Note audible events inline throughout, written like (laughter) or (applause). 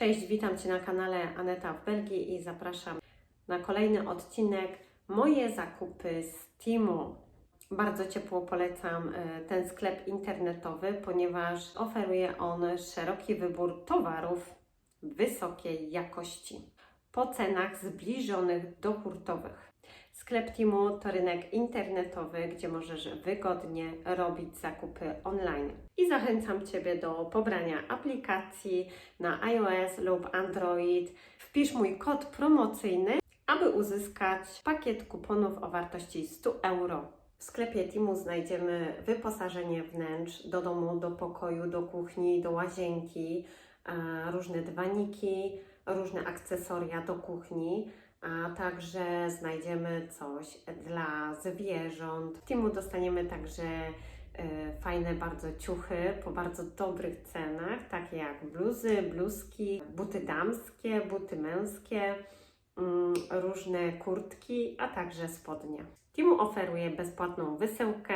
Cześć, witam Cię na kanale Aneta w Belgii i zapraszam na kolejny odcinek Moje zakupy z Timu. Bardzo ciepło polecam e, ten sklep internetowy, ponieważ oferuje on szeroki wybór towarów wysokiej jakości po cenach zbliżonych do hurtowych. Sklep Timu to rynek internetowy, gdzie możesz wygodnie robić zakupy online. I zachęcam Ciebie do pobrania aplikacji na iOS lub Android. Wpisz mój kod promocyjny, aby uzyskać pakiet kuponów o wartości 100 euro. W sklepie Timu znajdziemy wyposażenie wnętrz do domu, do pokoju, do kuchni, do łazienki, e, różne dywaniki, różne akcesoria do kuchni a także znajdziemy coś dla zwierząt. W Timu dostaniemy także e, fajne bardzo ciuchy po bardzo dobrych cenach, takie jak bluzy, bluzki, buty damskie, buty męskie, mm, różne kurtki, a także spodnie. Timu oferuje bezpłatną wysyłkę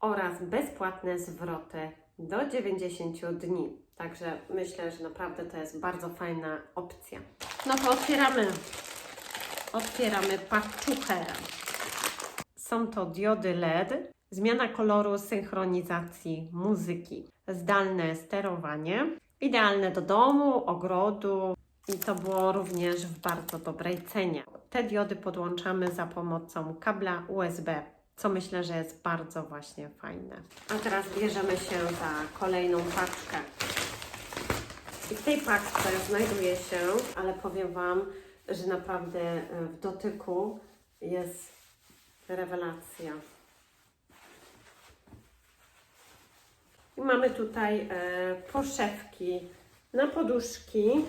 oraz bezpłatne zwroty do 90 dni. Także myślę, że naprawdę to jest bardzo fajna opcja. No to otwieramy Otwieramy paczuchę. Są to diody LED, zmiana koloru, synchronizacji muzyki, zdalne sterowanie, idealne do domu, ogrodu i to było również w bardzo dobrej cenie. Te diody podłączamy za pomocą kabla USB, co myślę, że jest bardzo właśnie fajne. A teraz bierzemy się za kolejną paczkę. I w tej paczce znajduje się, ale powiem Wam, że naprawdę e, w dotyku jest rewelacja. I mamy tutaj e, poszewki na poduszki,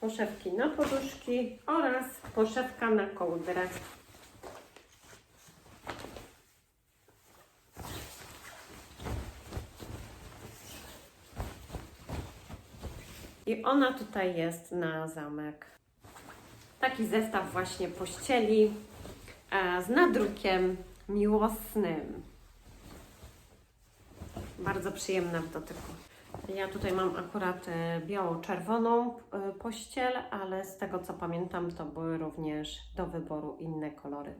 poszewki na poduszki oraz poszewka na kołdrę. I ona tutaj jest na zamek. Taki zestaw właśnie pościeli e, z nadrukiem miłosnym. Bardzo przyjemna w dotyku. Ja tutaj mam akurat e, biało-czerwoną e, pościel, ale z tego co pamiętam, to były również do wyboru inne kolory.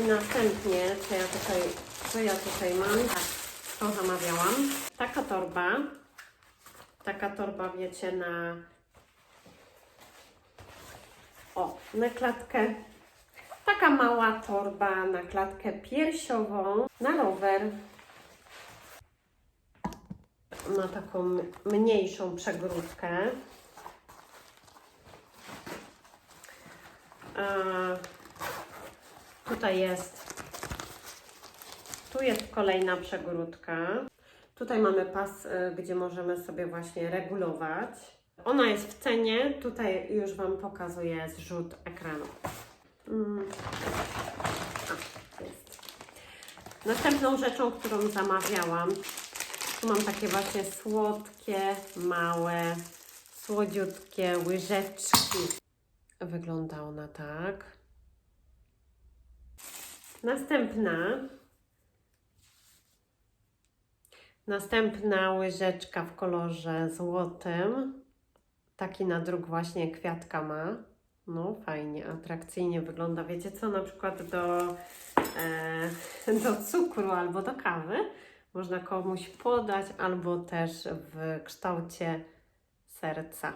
I następnie, co ja tutaj, co ja tutaj mam, tak, to zamawiałam. Taka torba Taka torba, wiecie, na o, na klatkę. Taka mała torba na klatkę piersiową, na rower. Ma taką mniejszą przegródkę. A tutaj jest tu jest kolejna przegródka. Tutaj mamy pas, y, gdzie możemy sobie właśnie regulować. Ona jest w cenie, tutaj już Wam pokazuję zrzut ekranu. Mm. A, jest. Następną rzeczą, którą zamawiałam, tu mam takie właśnie słodkie, małe, słodziutkie łyżeczki. Wygląda ona tak. Następna Następna łyżeczka w kolorze złotym. Taki nadruk właśnie kwiatka ma. No fajnie, atrakcyjnie wygląda. Wiecie co, na przykład do, e, do cukru albo do kawy można komuś podać, albo też w kształcie serca.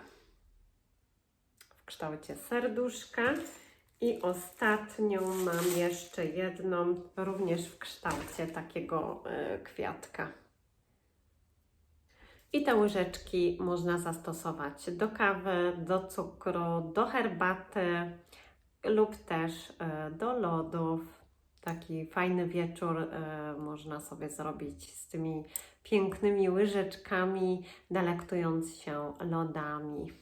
W kształcie serduszka. I ostatnią mam jeszcze jedną, również w kształcie takiego e, kwiatka. I te łyżeczki można zastosować do kawy, do cukru, do herbaty lub też e, do lodów. Taki fajny wieczór e, można sobie zrobić z tymi pięknymi łyżeczkami, delektując się lodami.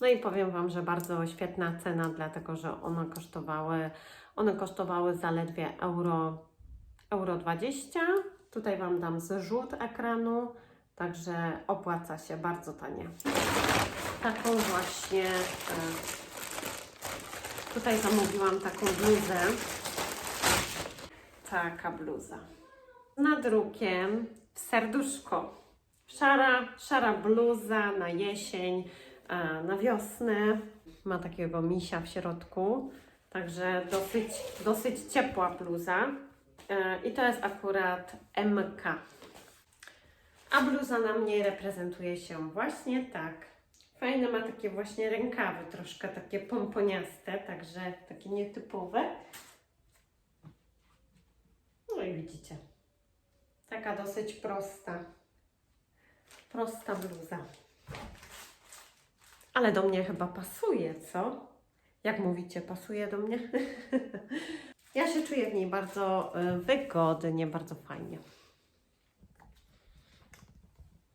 No i powiem Wam, że bardzo świetna cena, dlatego że one kosztowały, one kosztowały zaledwie euro, euro 20. Tutaj Wam dam zrzut ekranu Także opłaca się, bardzo tanie. Taką właśnie, e, tutaj zamówiłam taką bluzę. Taka bluza. Z nadrukiem w serduszko. Szara, szara bluza na jesień, e, na wiosnę. Ma takiego misia w środku, także dosyć, dosyć ciepła bluza. E, I to jest akurat MK. A bluza na mnie reprezentuje się właśnie tak. Fajne ma takie właśnie rękawy, troszkę takie pomponiaste, także takie nietypowe. No i widzicie, taka dosyć prosta, prosta bluza. Ale do mnie chyba pasuje, co? Jak mówicie, pasuje do mnie? (laughs) ja się czuję w niej bardzo y, wygodnie, bardzo fajnie.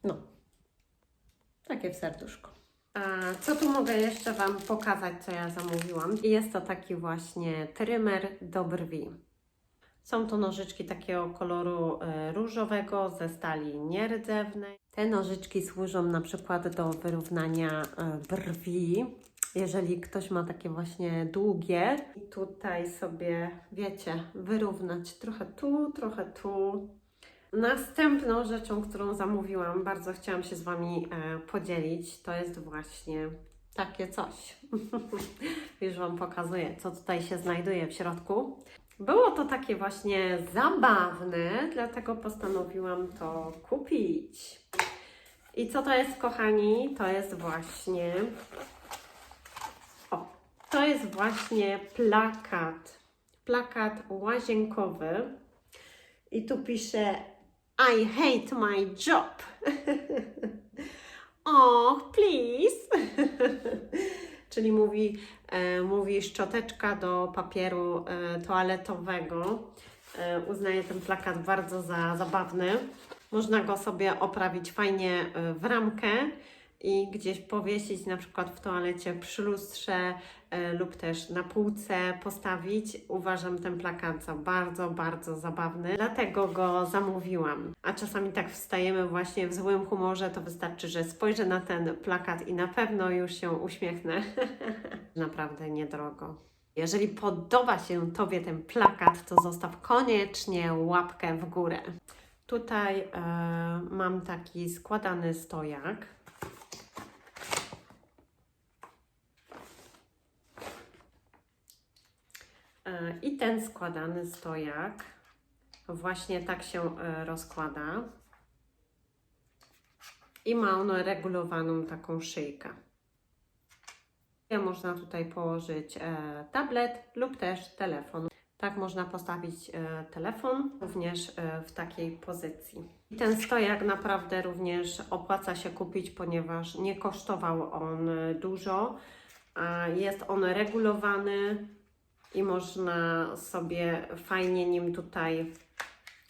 No, takie w serduszko. A co tu mogę jeszcze Wam pokazać, co ja zamówiłam? Jest to taki właśnie trymer do brwi. Są to nożyczki takiego koloru e, różowego ze stali nierdzewnej. Te nożyczki służą na przykład do wyrównania e, brwi. Jeżeli ktoś ma takie właśnie długie i tutaj sobie, wiecie, wyrównać trochę tu, trochę tu. Następną rzeczą, którą zamówiłam, bardzo chciałam się z Wami e, podzielić, to jest właśnie takie coś. (laughs) Już Wam pokazuję, co tutaj się znajduje w środku. Było to takie właśnie zabawne, dlatego postanowiłam to kupić. I co to jest, kochani? To jest właśnie. O, to jest właśnie plakat. Plakat łazienkowy. I tu pisze I hate my job. (laughs) oh, please. (laughs) Czyli mówi, e, mówi szczoteczka do papieru e, toaletowego. E, uznaję ten plakat bardzo za zabawny. Można go sobie oprawić fajnie e, w ramkę i gdzieś powiesić na przykład w toalecie przy lustrze e, lub też na półce postawić. Uważam ten plakat za bardzo, bardzo zabawny, dlatego go zamówiłam. A czasami tak wstajemy właśnie w złym humorze, to wystarczy, że spojrzę na ten plakat i na pewno już się uśmiechnę. (laughs) Naprawdę niedrogo. Jeżeli podoba się Tobie ten plakat, to zostaw koniecznie łapkę w górę. Tutaj e, mam taki składany stojak. E, I ten składany stojak właśnie tak się e, rozkłada. I ma on regulowaną taką szyjkę. Można tutaj położyć e, tablet lub też telefon. Tak można postawić e, telefon również w takiej pozycji. I ten stojak naprawdę również opłaca się kupić, ponieważ nie kosztował on dużo. Jest on regulowany i można sobie fajnie nim tutaj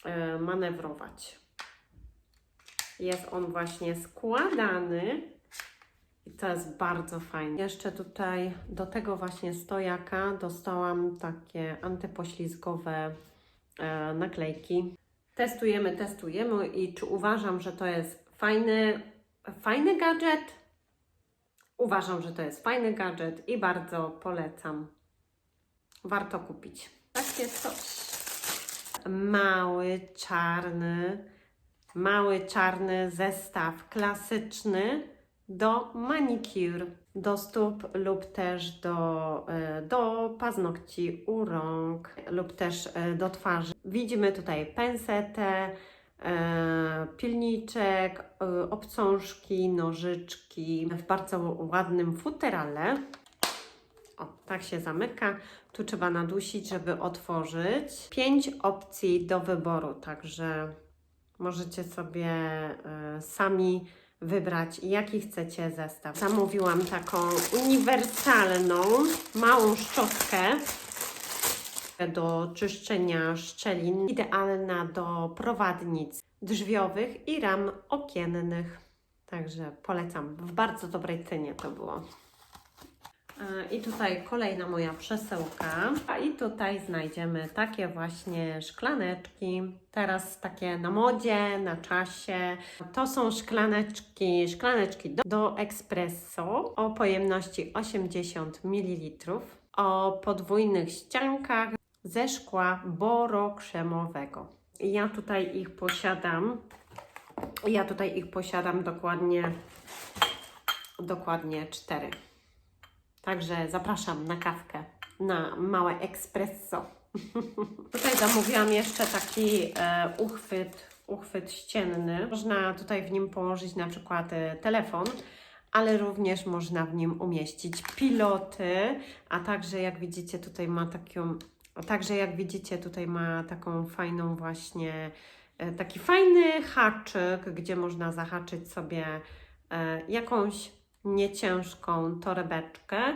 e, manewrować. Jest on właśnie składany i to jest bardzo fajne. Jeszcze tutaj do tego właśnie stojaka dostałam takie antypoślizgowe e, naklejki. Testujemy, testujemy i czy uważam, że to jest fajny, fajny gadżet? Uważam, że to jest fajny gadżet i bardzo polecam. Warto kupić. Takie coś. Mały, czarny, mały, czarny zestaw klasyczny do manicure, do stóp lub też do, e, do paznokci, u rąk lub też e, do twarzy. Widzimy tutaj pensetę, e, pilniczek, obcążki, nożyczki w bardzo ładnym futerale. O, tak się zamyka. Tu trzeba nadusić, żeby otworzyć. Pięć opcji do wyboru, także możecie sobie e, sami wybrać, jaki chcecie zestaw. Zamówiłam taką uniwersalną, małą szczotkę do czyszczenia szczelin, idealna do prowadnic drzwiowych i ram okiennych. Także polecam. W bardzo dobrej cenie to było. I tutaj kolejna moja przesyłka. I tutaj znajdziemy takie właśnie szklaneczki. Teraz takie na modzie, na czasie. To są szklaneczki, szklaneczki do, do espresso o pojemności 80 ml. O podwójnych ściankach ze szkła borokrzemowego. Ja tutaj ich posiadam Ja tutaj ich posiadam dokładnie, dokładnie cztery. Także zapraszam na kawkę, na małe espresso. (laughs) tutaj zamówiłam jeszcze taki e, uchwyt, uchwyt ścienny. Można tutaj w nim położyć na przykład e, telefon, ale również można w nim umieścić piloty, a także jak widzicie tutaj ma taką, a także jak widzicie tutaj ma taką fajną właśnie, e, taki fajny haczyk, gdzie można zahaczyć sobie e, jakąś nieciężką torebeczkę.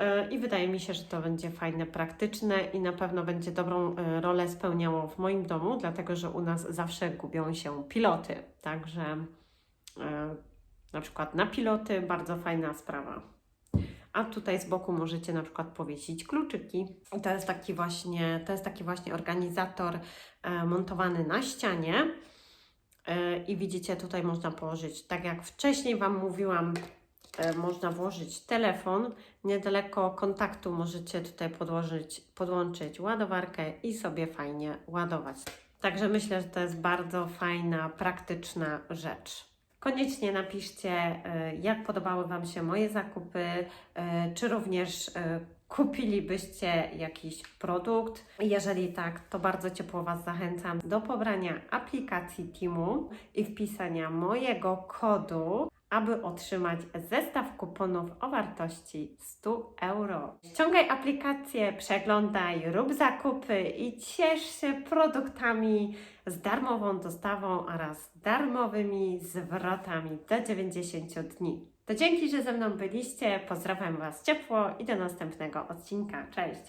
E, I wydaje mi się, że to będzie fajne, praktyczne i na pewno będzie dobrą e, rolę spełniało w moim domu, dlatego że u nas zawsze gubią się piloty. Także e, na przykład na piloty bardzo fajna sprawa. A tutaj z boku możecie na przykład powiesić kluczyki. To jest taki właśnie, to jest taki właśnie organizator montowany na ścianie. E, I widzicie, tutaj można położyć, tak jak wcześniej Wam mówiłam, e, można włożyć telefon. Niedaleko kontaktu możecie tutaj podłożyć, podłączyć ładowarkę i sobie fajnie ładować. Także myślę, że to jest bardzo fajna, praktyczna rzecz. Koniecznie napiszcie, e, jak podobały Wam się moje zakupy, czy również kupilibyście jakiś produkt. Jeżeli tak, to bardzo ciepło Was zachęcam do pobrania aplikacji Timu i wpisania mojego kodu, aby otrzymać zestaw kuponów o wartości 100 euro. Ściągaj aplikację, przeglądaj, rób zakupy i ciesz się produktami z darmową dostawą oraz darmowymi zwrotami do 90 dni. To dzięki, że ze mną byliście. Pozdrawiam Was ciepło i do następnego odcinka. Cześć!